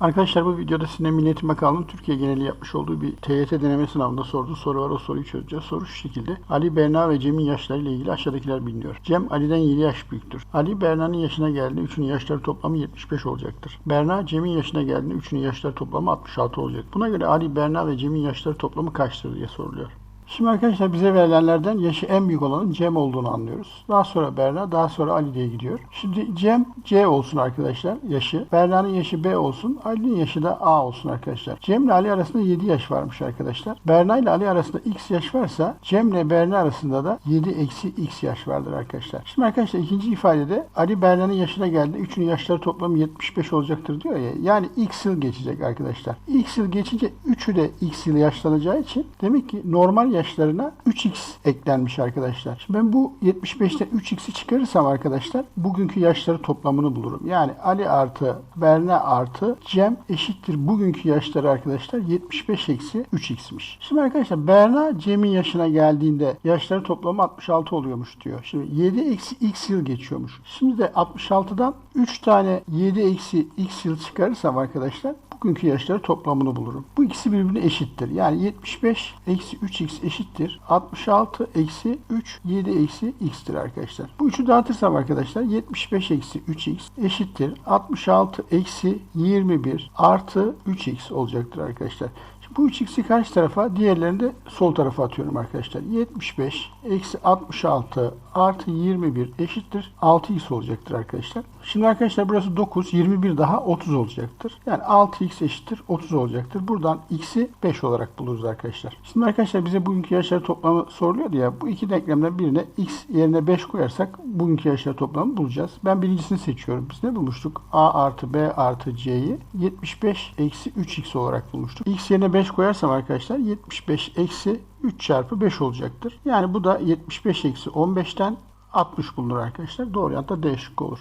Arkadaşlar bu videoda size Milli Eğitim Bakanlığı'nın Türkiye geneli yapmış olduğu bir TYT deneme sınavında sorduğu soru var. O soruyu çözeceğiz. Soru şu şekilde. Ali, Berna ve Cem'in yaşları ile ilgili aşağıdakiler biliniyor. Cem, Ali'den 7 yaş büyüktür. Ali, Berna'nın yaşına geldiğinde üçünün yaşları toplamı 75 olacaktır. Berna, Cem'in yaşına geldiğinde üçünün yaşları toplamı 66 olacak. Buna göre Ali, Berna ve Cem'in yaşları toplamı kaçtır diye soruluyor. Şimdi arkadaşlar bize verilenlerden yaşı en büyük olanın Cem olduğunu anlıyoruz. Daha sonra Berna, daha sonra Ali diye gidiyor. Şimdi Cem C olsun arkadaşlar yaşı. Berna'nın yaşı B olsun. Ali'nin yaşı da A olsun arkadaşlar. Cem ile Ali arasında 7 yaş varmış arkadaşlar. Berna ile Ali arasında X yaş varsa Cem ile Berna arasında da 7 eksi X yaş vardır arkadaşlar. Şimdi arkadaşlar ikinci ifadede Ali Berna'nın yaşına geldi. Üçünün yaşları toplamı 75 olacaktır diyor ya. Yani X yıl geçecek arkadaşlar. X yıl geçince üçü de X yıl yaşlanacağı için demek ki normal yaşlarına 3x eklenmiş arkadaşlar. Şimdi ben bu 75'ten 3x'i çıkarırsam arkadaşlar bugünkü yaşları toplamını bulurum. Yani Ali artı Berna artı Cem eşittir bugünkü yaşları arkadaşlar 75 eksi 3x'miş. Şimdi arkadaşlar Berna Cem'in yaşına geldiğinde yaşları toplamı 66 oluyormuş diyor. Şimdi 7 eksi x yıl geçiyormuş. Şimdi de 66'dan 3 tane 7 eksi x yıl çıkarırsam arkadaşlar bugünkü yaşları toplamını bulurum. Bu ikisi birbirine eşittir. Yani 75 eksi 3x eşittir. 66 eksi 3 7 eksi x'tir arkadaşlar. Bu üçü dağıtırsam arkadaşlar 75 eksi 3x eşittir. 66 eksi 21 artı 3x olacaktır arkadaşlar. Şimdi bu 3x'i karşı tarafa diğerlerini de sol tarafa atıyorum arkadaşlar. 75 eksi 66 artı 21 eşittir 6x olacaktır arkadaşlar. Şimdi arkadaşlar burası 9 21 daha 30 olacaktır. Yani 6x eşittir 30 olacaktır. Buradan x'i 5 olarak buluruz arkadaşlar. Şimdi arkadaşlar bize bugünkü yaşları toplamı soruluyordu ya. Bu iki denklemden birine x yerine 5 koyarsak bugünkü yaşları toplamı bulacağız. Ben birincisini seçiyorum. Biz ne bulmuştuk? a artı b artı c'yi 75 eksi 3x olarak bulmuştuk. x yerine 5 koyarsam arkadaşlar 75 eksi 3 çarpı 5 olacaktır. Yani bu da 75 eksi 15'ten 60 bulunur arkadaşlar. Doğru yanıt da D şıkkı olur.